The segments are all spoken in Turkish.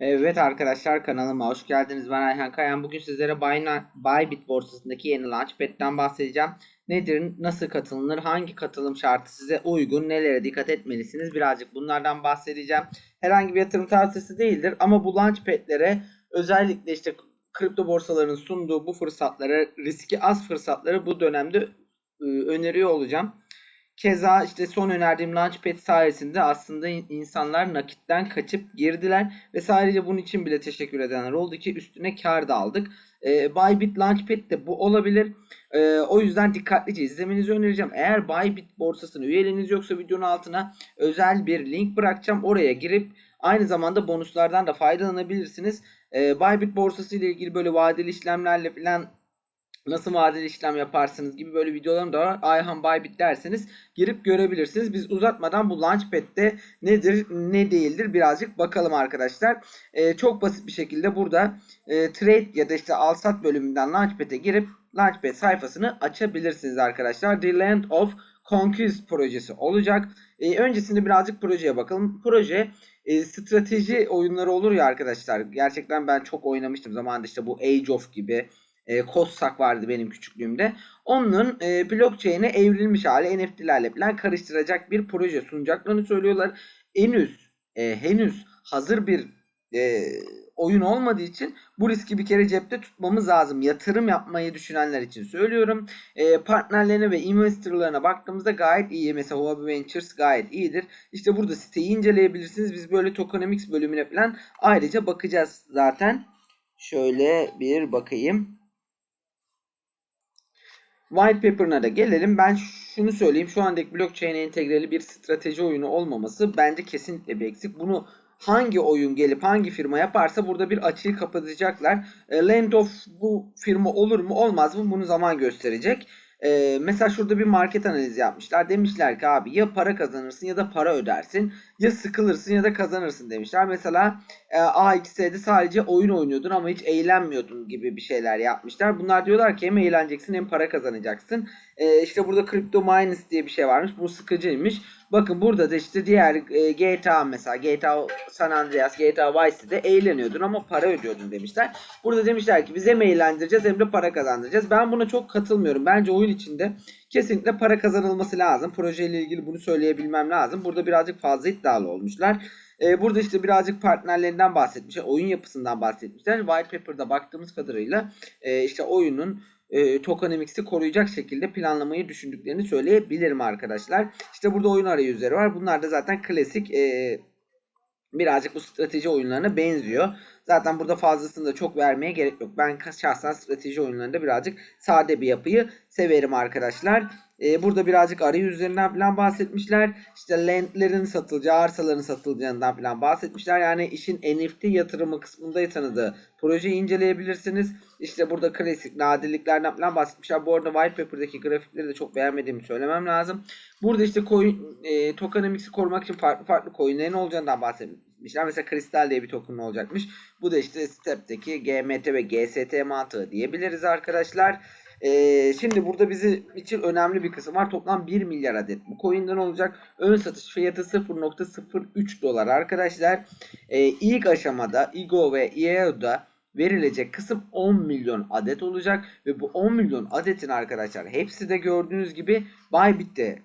Evet arkadaşlar kanalıma hoş geldiniz. Ben Ayhan Kayan. Bugün sizlere Bybit borsasındaki yeni Launchpad'den bahsedeceğim. Nedir, nasıl katılınır, hangi katılım şartı size uygun, nelere dikkat etmelisiniz birazcık bunlardan bahsedeceğim. Herhangi bir yatırım tavsiyesi değildir ama bu Launchpad'lere özellikle işte kripto borsaların sunduğu bu fırsatları, riski az fırsatları bu dönemde e, öneriyor olacağım. Keza işte son önerdiğim Launchpad sayesinde aslında in- insanlar nakitten kaçıp girdiler ve sadece bunun için bile teşekkür edenler oldu ki üstüne kar da aldık. Ee, Bybit Launchpad de bu olabilir. Ee, o yüzden dikkatlice izlemenizi önereceğim. Eğer Bybit borsasına üyeliğiniz yoksa videonun altına özel bir link bırakacağım. Oraya girip aynı zamanda bonuslardan da faydalanabilirsiniz. Ee, Bybit borsası ile ilgili böyle vadeli işlemlerle falan nasıl vadeli işlem yaparsınız gibi böyle videolarım da var. Ayhan Bybit derseniz girip görebilirsiniz. Biz uzatmadan bu Launchpad'de nedir ne değildir birazcık bakalım arkadaşlar. Ee, çok basit bir şekilde burada e, trade ya da işte al sat bölümünden Launchpad'e girip Launchpad sayfasını açabilirsiniz arkadaşlar. The Land of Conquest projesi olacak. Ee, öncesinde birazcık projeye bakalım. Proje e, strateji oyunları olur ya arkadaşlar. Gerçekten ben çok oynamıştım zamanında işte bu Age of gibi e, Kossak vardı benim küçüklüğümde. Onun e, blockchain'e evrilmiş hali NFT'lerle falan karıştıracak bir proje sunacaklarını söylüyorlar. Henüz e, henüz hazır bir e, oyun olmadığı için bu riski bir kere cepte tutmamız lazım. Yatırım yapmayı düşünenler için söylüyorum. E, partnerlerine ve investorlarına baktığımızda gayet iyi. Mesela Huobi Ventures gayet iyidir. İşte burada siteyi inceleyebilirsiniz. Biz böyle tokenomics bölümüne falan ayrıca bakacağız zaten. Şöyle bir bakayım. White paper'ına da gelelim. Ben şunu söyleyeyim. Şu andaki blockchain'e entegreli bir strateji oyunu olmaması bence kesinlikle bir eksik. Bunu hangi oyun gelip hangi firma yaparsa burada bir açığı kapatacaklar. E, Land of bu firma olur mu olmaz mı bunu zaman gösterecek. E, mesela şurada bir market analizi yapmışlar. Demişler ki abi ya para kazanırsın ya da para ödersin. Ya sıkılırsın ya da kazanırsın demişler. Mesela e, AX'de sadece oyun oynuyordun ama hiç eğlenmiyordun gibi bir şeyler yapmışlar. Bunlar diyorlar ki hem eğleneceksin hem para kazanacaksın. E, işte burada Crypto Miners diye bir şey varmış. Bu sıkıcıymış. Bakın burada da işte diğer e, GTA mesela GTA San Andreas, GTA Vice City'de eğleniyordun ama para ödüyordun demişler. Burada demişler ki biz hem eğlendireceğiz hem de para kazandıracağız. Ben buna çok katılmıyorum. Bence oyun içinde kesinlikle para kazanılması lazım. Projeyle ilgili bunu söyleyebilmem lazım. Burada birazcık fazla iddialı olmuşlar. Ee, burada işte birazcık partnerlerinden bahsetmişler. Oyun yapısından bahsetmişler. White Paper'da baktığımız kadarıyla e, işte oyunun e, tokenomics'i koruyacak şekilde planlamayı düşündüklerini söyleyebilirim arkadaşlar. İşte burada oyun arayüzleri var. Bunlar da zaten klasik e, birazcık bu strateji oyunlarına benziyor. Zaten burada fazlasını da çok vermeye gerek yok. Ben şahsen strateji oyunlarında birazcık sade bir yapıyı severim arkadaşlar. Ee, burada birazcık arayüzlerinden falan bahsetmişler. İşte landlerin satılacağı, arsaların satılacağından falan bahsetmişler. Yani işin NFT yatırımı kısmındaysanız da projeyi inceleyebilirsiniz. İşte burada klasik nadirliklerden falan bahsetmişler. Bu arada White Paper'daki grafikleri de çok beğenmediğimi söylemem lazım. Burada işte coin, e, tokenomics'i korumak için farklı farklı coinlerin olacağından bahsetmişler. Mesela kristal diye bir token olacakmış. Bu da işte Step'teki GMT ve GST mantığı diyebiliriz arkadaşlar. Ee, şimdi burada bizi için önemli bir kısım var. Toplam 1 milyar adet bu coin'den olacak. Ön satış fiyatı 0.03 dolar arkadaşlar. Ee, ilk aşamada IGO ve EO'da verilecek kısım 10 milyon adet olacak ve bu 10 milyon adetin arkadaşlar hepsi de gördüğünüz gibi Bybit'te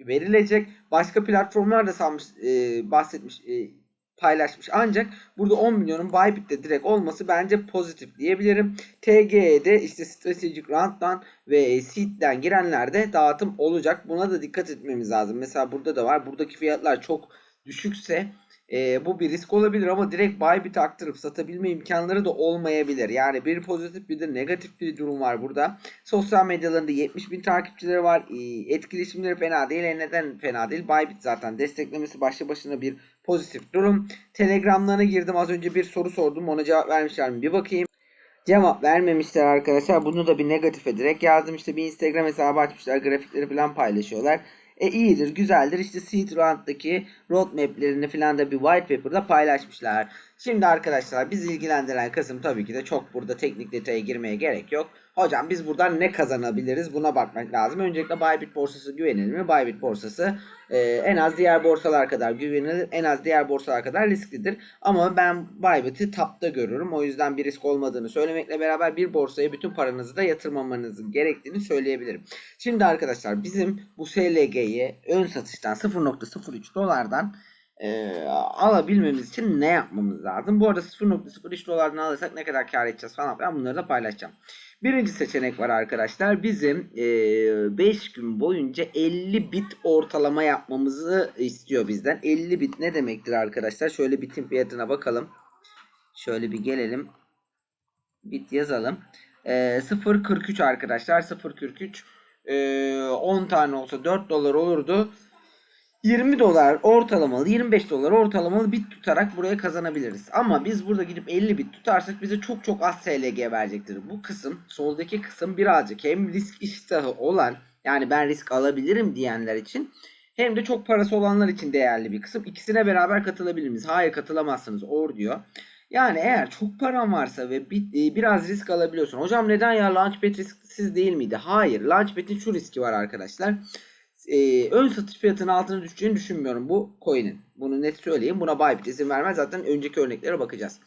verilecek. Başka platformlar da sanmış, e, bahsetmiş, e, paylaşmış. Ancak burada 10 milyonun Bybit'te direkt olması bence pozitif diyebilirim. TGE'de işte Strategic Round'dan ve Seed'den girenlerde dağıtım olacak. Buna da dikkat etmemiz lazım. Mesela burada da var. Buradaki fiyatlar çok düşükse e, bu bir risk olabilir ama direkt Bybit'e aktarıp satabilme imkanları da olmayabilir. Yani bir pozitif bir de negatif bir durum var burada. Sosyal medyalarında 70 bin takipçileri var. E, etkileşimleri fena değil. E, neden fena değil? Bybit zaten desteklemesi başlı başına bir pozitif durum. Telegramlarına girdim. Az önce bir soru sordum. Ona cevap vermişler mi? Bir bakayım. Cevap vermemişler arkadaşlar. Bunu da bir negatife direkt yazdım. İşte bir Instagram hesabı açmışlar. Grafikleri falan paylaşıyorlar. E iyidir, güzeldir. İşte Seed Round'daki roadmap'lerini falan da bir white paper'da paylaşmışlar. Şimdi arkadaşlar bizi ilgilendiren kısım tabii ki de çok burada teknik detaya girmeye gerek yok. Hocam biz buradan ne kazanabiliriz buna bakmak lazım. Öncelikle Bybit borsası güvenilir mi? Bybit borsası e, en az diğer borsalar kadar güvenilir, en az diğer borsalar kadar risklidir. Ama ben Bybit'i tapta görürüm. O yüzden bir risk olmadığını söylemekle beraber bir borsaya bütün paranızı da yatırmamanızın gerektiğini söyleyebilirim. Şimdi arkadaşlar bizim bu SLG'yi ön satıştan 0.03 dolardan e, alabilmemiz için ne yapmamız lazım? Bu arada 0.03 dolardan alırsak ne kadar kar edeceğiz falan ben bunları da paylaşacağım. Birinci seçenek var arkadaşlar. Bizim 5 gün boyunca 50 bit ortalama yapmamızı istiyor bizden. 50 bit ne demektir arkadaşlar? Şöyle bitin fiyatına bakalım. Şöyle bir gelelim. Bit yazalım. E, 0.43 arkadaşlar. 0.43 e, 10 tane olsa 4 dolar olurdu. 20 dolar ortalamalı 25 dolar ortalamalı bit tutarak buraya kazanabiliriz. Ama biz burada gidip 50 bit tutarsak bize çok çok az SLG verecektir. Bu kısım soldaki kısım birazcık hem risk iştahı olan yani ben risk alabilirim diyenler için hem de çok parası olanlar için değerli bir kısım. İkisine beraber katılabilir miyiz? Hayır katılamazsınız or diyor. Yani eğer çok paran varsa ve bir, e, biraz risk alabiliyorsun. Hocam neden ya Launchpad risksiz değil miydi? Hayır. Launchpad'in şu riski var arkadaşlar e, ön satış fiyatının altına düşeceğini düşünmüyorum bu coin'in. Bunu net söyleyeyim. Buna Bybit izin vermez. Zaten önceki örneklere bakacağız.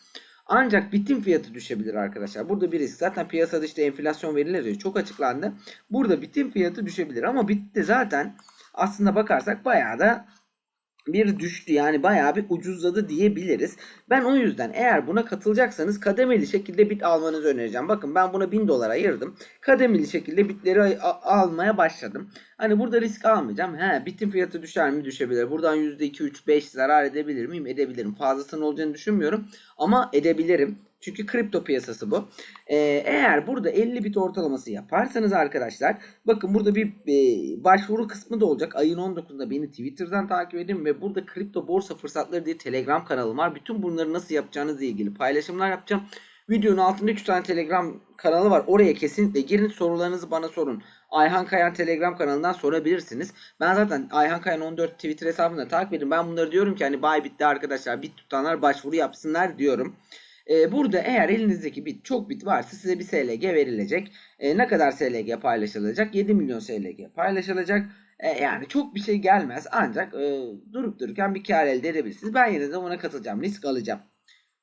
Ancak bitim fiyatı düşebilir arkadaşlar. Burada bir risk. Zaten piyasada işte enflasyon verileri çok açıklandı. Burada bitim fiyatı düşebilir. Ama bitti zaten aslında bakarsak bayağı da bir düştü yani bayağı bir ucuzladı diyebiliriz. Ben o yüzden eğer buna katılacaksanız kademeli şekilde bit almanızı önereceğim. Bakın ben buna 1000 dolar ayırdım. Kademeli şekilde bitleri almaya başladım. Hani burada risk almayacağım. He bitin fiyatı düşer mi? Düşebilir. Buradan %2, 3, 5 zarar edebilir miyim? Edebilirim. Fazlasının olacağını düşünmüyorum. Ama edebilirim. Çünkü kripto piyasası bu. Ee, eğer burada 50 bit ortalaması yaparsanız arkadaşlar bakın burada bir e, başvuru kısmı da olacak. Ayın 19'unda beni Twitter'dan takip edin ve burada kripto borsa fırsatları diye Telegram kanalım var. Bütün bunları nasıl yapacağınızla ilgili paylaşımlar yapacağım. Videonun altında 3 tane Telegram kanalı var. Oraya kesinlikle girin sorularınızı bana sorun. Ayhan Kayan Telegram kanalından sorabilirsiniz. Ben zaten Ayhan Kayan 14 Twitter hesabında takip edin. Ben bunları diyorum ki hani Bybit'te arkadaşlar bit tutanlar başvuru yapsınlar diyorum. Ee, burada eğer elinizdeki bit çok bit varsa size bir SLG verilecek. Ee, ne kadar SLG paylaşılacak? 7 milyon SLG paylaşılacak. Ee, yani çok bir şey gelmez ancak e, durup dururken bir kar elde edebilirsiniz. Ben yine de ona katılacağım. Risk alacağım.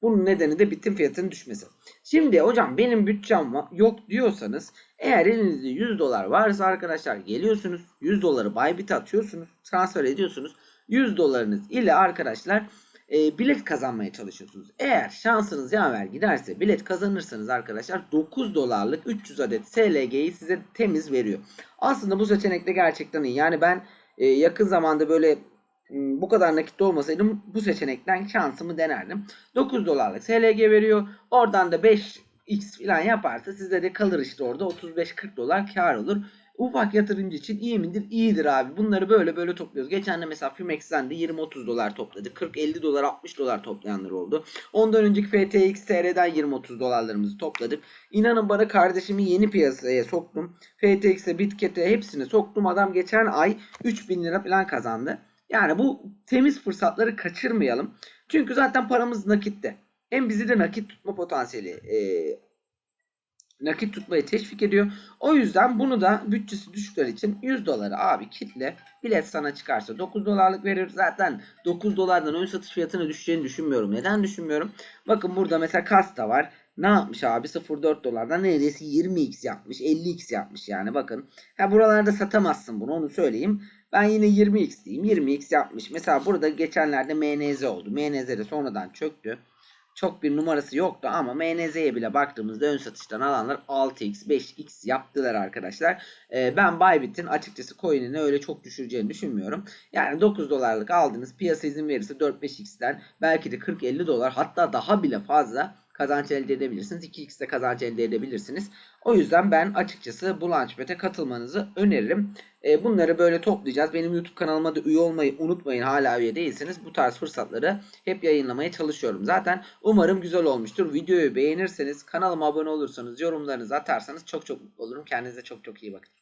Bunun nedeni de bitin fiyatının düşmesi. Şimdi hocam benim bütçem yok diyorsanız eğer elinizde 100 dolar varsa arkadaşlar geliyorsunuz 100 doları Bybit'e atıyorsunuz transfer ediyorsunuz 100 dolarınız ile arkadaşlar e, bilet kazanmaya çalışıyorsunuz. Eğer şansınız yaver giderse bilet kazanırsanız arkadaşlar 9 dolarlık 300 adet SLG'yi size temiz veriyor. Aslında bu seçenek de gerçekten iyi. Yani ben e, yakın zamanda böyle bu kadar nakit olmasaydım bu seçenekten şansımı denerdim. 9 dolarlık SLG veriyor. Oradan da 5 X falan yaparsa size de kalır işte orada 35-40 dolar kar olur. Ufak yatırımcı için iyi midir? İyidir abi. Bunları böyle böyle topluyoruz. Geçen de mesela Fimex'ten de 20-30 dolar topladı. 40-50 dolar 60 dolar toplayanlar oldu. Ondan önceki FTX TR'den 20-30 dolarlarımızı topladık. İnanın bana kardeşimi yeni piyasaya soktum. FTX'e, Bitket'e hepsini soktum. Adam geçen ay 3000 lira falan kazandı. Yani bu temiz fırsatları kaçırmayalım. Çünkü zaten paramız nakitte. Hem bizi de nakit tutma potansiyeli e, nakit tutmayı teşvik ediyor. O yüzden bunu da bütçesi düşükler için 100 doları abi kitle bilet sana çıkarsa 9 dolarlık verir. Zaten 9 dolardan ön satış fiyatına düşeceğini düşünmüyorum. Neden düşünmüyorum? Bakın burada mesela kasta var. Ne yapmış abi? 0.4 dolardan neredeyse 20x yapmış. 50x yapmış yani bakın. Ha buralarda satamazsın bunu onu söyleyeyim. Ben yine 20x diyeyim. 20x yapmış. Mesela burada geçenlerde MNZ oldu. MNZ de sonradan çöktü çok bir numarası yoktu ama MNZ'ye bile baktığımızda ön satıştan alanlar 6x 5x yaptılar arkadaşlar. Ee, ben Bybit'in açıkçası coin'ini öyle çok düşüreceğini düşünmüyorum. Yani 9 dolarlık aldınız piyasa izin verirse 4-5x'ten belki de 40-50 dolar hatta daha bile fazla kazanç elde edebilirsiniz. 2x'de kazanç elde edebilirsiniz. O yüzden ben açıkçası bu Launchpad'e katılmanızı öneririm. E, bunları böyle toplayacağız. Benim YouTube kanalıma da üye olmayı unutmayın. Hala üye değilseniz bu tarz fırsatları hep yayınlamaya çalışıyorum. Zaten umarım güzel olmuştur. Videoyu beğenirseniz, kanalıma abone olursanız, yorumlarınızı atarsanız çok çok mutlu olurum. Kendinize çok çok iyi bakın.